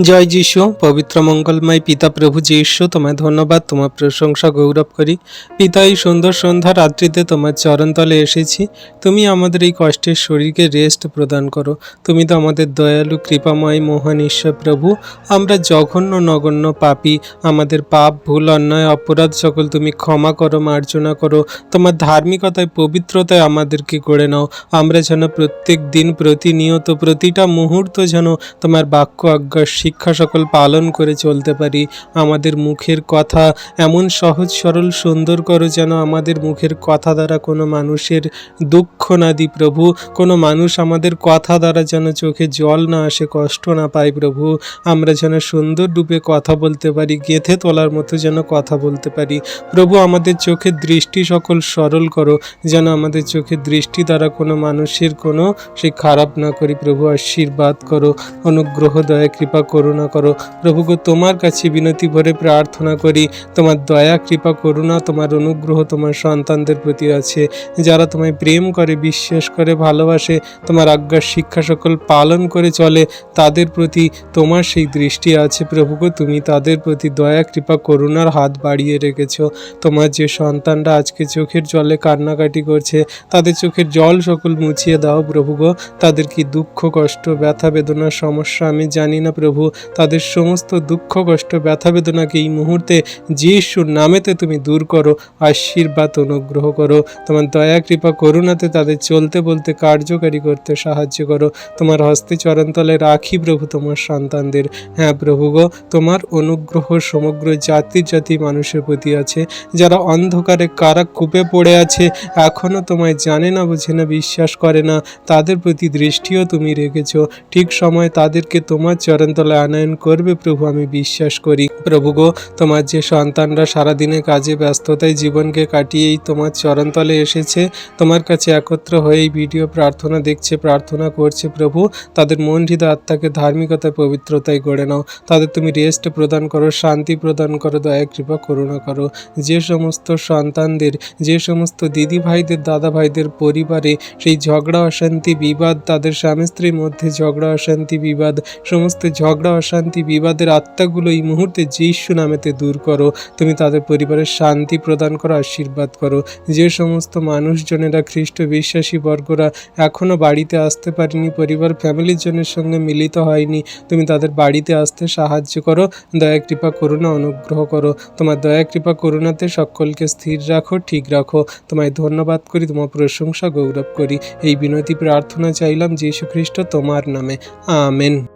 জয় যিশু, পবিত্র মঙ্গলময় পিতা প্রভু যিশু, তোমায় ধন্যবাদ, তোমার প্রশংসা গৌরব করি। পিতা, এই সুন্দর সন্ধ্যা রাত্রিতে তোমার চরণতলে এসেছি। তুমি আমাদের এই কষ্টের শরীরকে রেস্ট প্রদান করো। তুমি তো আমাদের দয়ালু, কৃপাময়, মহান ঈশ্বর প্রভু। আমরা জঘন্য, নগণ্য পাপী। আমাদের পাপ, ভুল, অন্যায়, অপরাধ সকল তুমি ক্ষমা করো, মার্জনা করো। তোমার ধার্মিকতায়, পবিত্রতায় আমাদেরকে গড়ে নাও। আমরা যেন প্রত্যেক দিন, প্রতিনিয়ত, প্রতিটা মুহূর্ত যেন তোমার বাক্য, আজ্ঞা শিক্ষা সকল পালন করে চলতে পারি। আমাদের মুখের কথা এমন সহজ, সরল, সুন্দর করো যেন আমাদের মুখের কথা দ্বারা কোনো মানুষের দুঃখ না দিই প্রভু। কোনো মানুষ আমাদের কথা দ্বারা যেন চোখে জল না আসে, কষ্ট না পায় প্রভু। আমরা যেন সুন্দর রূপে কথা বলতে পারি, গেথে তোলার মতো যেন কথা বলতে পারি। প্রভু, আমাদের চোখের দৃষ্টি সকল সরল করো যেন আমাদের চোখের দৃষ্টি দ্বারা কোনো মানুষের কোনো সে খারাপ না করি। প্রভু, আশীর্বাদ করো। অনুগ্রহ, দয়া, কৃপা করুণা করো। প্রভু গো তোমার কাছে বিনতি ভরে প্রার্থনা করি। তোমার দয়া, কৃপা, করুণা, তোমার অনুগ্রহ, তোমার সন্তানদের প্রতি আছে। যারা তোমায় প্রেম করে, বিশ্বাস করে, ভালোবাসে, তোমার আজ্ঞার শিক্ষা সকল পালন করে চলে, তাদের প্রতি তোমার সেই দৃষ্টি আছে। প্রভু গো তুমি তাদের প্রতি দয়া, কৃপা, করুণার হাত বাড়িয়ে রেখেছ। তোমার যে সন্তানরা আজকে চোখের জলে কান্নাকাটি করছে, তাদের চোখের জল সকল মুছিয়ে দাও প্রভু গো তাদের কি দুঃখ, কষ্ট, ব্যথা বেদনার সমস্যা আমি জানি না প্রভু তাদের সমস্ত দুঃখ, কষ্ট, ব্যথা বেদনাকে এই মুহূর্তে যিশুর নামেতে তুমি দূর করো, আশীর্বাদ, অনুগ্রহ করো। তোমার দয়া, কৃপা, করুণাতে তাদের চলতে বলতে কার্যকারী করতে সাহায্য করো। তোমার হস্তে চরণতলে রাখি প্রভু, তোমার সন্তানদের। হ্যাঁ প্রভু গো, তোমার অনুগ্রহ সমগ্র জাতি জাতি মানুষের প্রতি আছে। যারা অন্ধকারে কারা কূপে পড়ে আছে এখনও তোমায় জানে না, বুঝে না, বিশ্বাস করে না। তাদের প্রতি দৃষ্টিও তুমি রেখেছো। ঠিক সময় তাদেরকে তোমার চরণতলে আনয়ন করবে, প্রভু, আমি বিশ্বাস করি। প্রভু গো, তোমার যে সন্তানরা সারাদিনে কাজে ব্যস্ততায় জীবনকে কাটিয়েই তোমার চরণতলে এসেছে, তোমার কাছে একত্র হয়ে এই ভিডিও প্রার্থনা দেখছে, প্রার্থনা করছে প্রভু, তাদের মন হৃদয় আত্মাকে ধার্মিকতায়, পবিত্রতায় গড়ে নাও। তাদের তুমি রেস্ট প্রদান করো, শান্তি প্রদান করো, দয়া, কৃপা, করুণা করো। যে সমস্ত সন্তানদের, যে সমস্ত দিদি ভাইদের দাদা ভাইদের পরিবারে সেই ঝগড়া, অশান্তি, বিবাদ, তাদের স্বামী স্ত্রীর মধ্যে ঝগড়া, অশান্তি, বিবাদ, সমস্ত ঝগড়া, অশান্তি, বিবাদের আত্মাগুলো এই মুহূর্তে যিশু নামেতে দূর করো। তুমি তাদের পরিবারের শান্তি প্রদান করো, আশীর্বাদ করো। যে সমস্ত মানুষজনেরা খ্রিস্ট বিশ্বাসী বর্গরা এখনও বাড়িতে আসতে পারেনি, পরিবার ফ্যামিলির জনের সঙ্গে মিলিত হয়নি, তুমি তাদের বাড়িতে আসতে সাহায্য করো। দয়া, কৃপা, করুণা অনুগ্রহ করো। তোমার দয়া, কৃপা, করুণাতে সকলকে স্থির রাখো, ঠিক রাখো। তোমায় ধন্যবাদ করি, তোমার প্রশংসা গৌরব করি। এই বিনতি প্রার্থনা চাইলাম যীশু খ্রিস্ট তোমার নামে। আমেন।